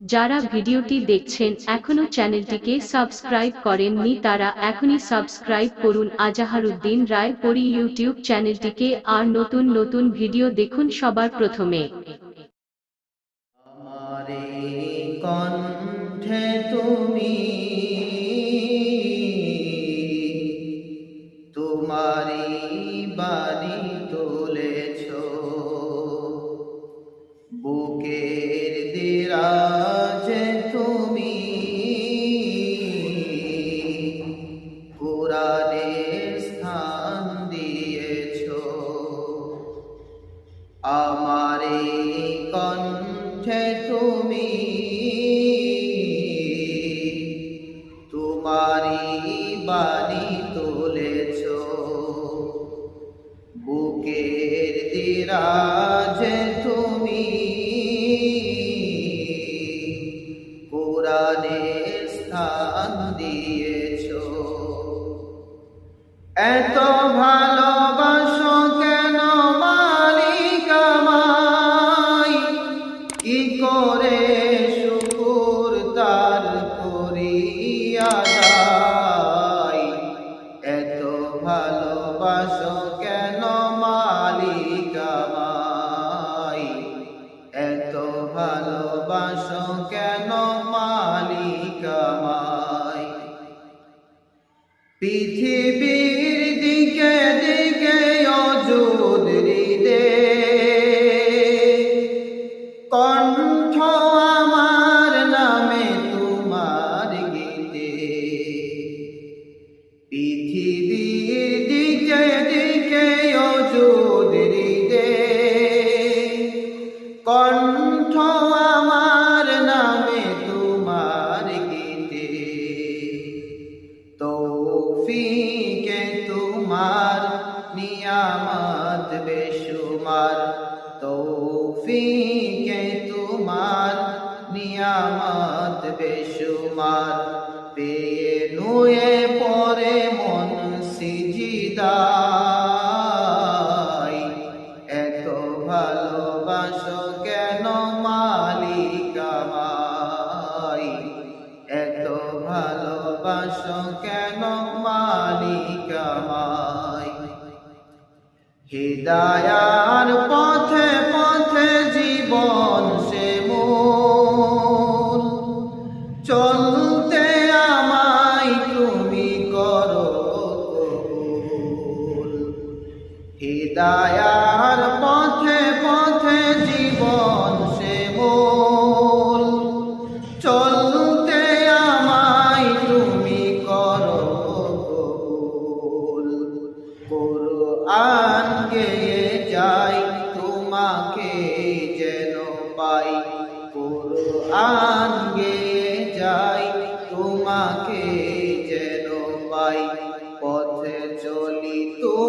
যারা ভিডিওটি দেখছেন, এখনও চ্যানেলটিকে সাবস্ক্রাইব করেননি তারা এখনই সাবস্ক্রাইব করুন। আজাহারুদ্দিন রায় পরি ইউটিউব চ্যানেলটিকে আর নতুন নতুন ভিডিও দেখুন সবার প্রথমে। কোরআনের স্থান দিয়েছ। আমারে কণ্ঠে তুমি তোমারি বাণী তুলেছ। বুকের দিরাজে তুমি, কোরআনের স্থান দিয়েছ। এত ভালোবাসো কেন মালিক আমায়? কি করে শুকুর তার করিয়া এত ভালোবাসো কেন মালিক আমায়? এত ভালোবাসো কেন মালিক আমায়? তৌফিকে তোমার নিয়ামত বেশুমার। পেয়ে নুয়ে পরে মন সিজিদাই এত ভালোবাসো কেন মালিক আমায় এত ভালোবাসো কেন মালিক আমায় হৃদয়ার পথে চলতে আমায় তুমি করো হৃদয়ার পথে পথে জীবন সে মূল। চলতে আমায় তুমি করো কোরআন গেয়ে যাই, তোমাকে যেন পাই। কোরআন গেয়ে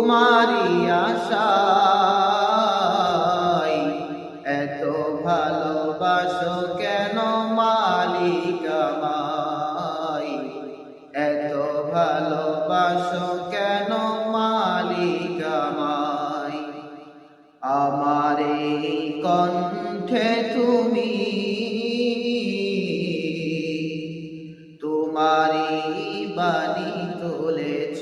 তোমারি আশায়। এত ভালোবাসো কেন মালিক আমায়? এত ভালোবাসো কেন মালিক আমায়? আমারে কণ্ঠে তুমি তোমারি বাণী তুলেছ।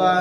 বা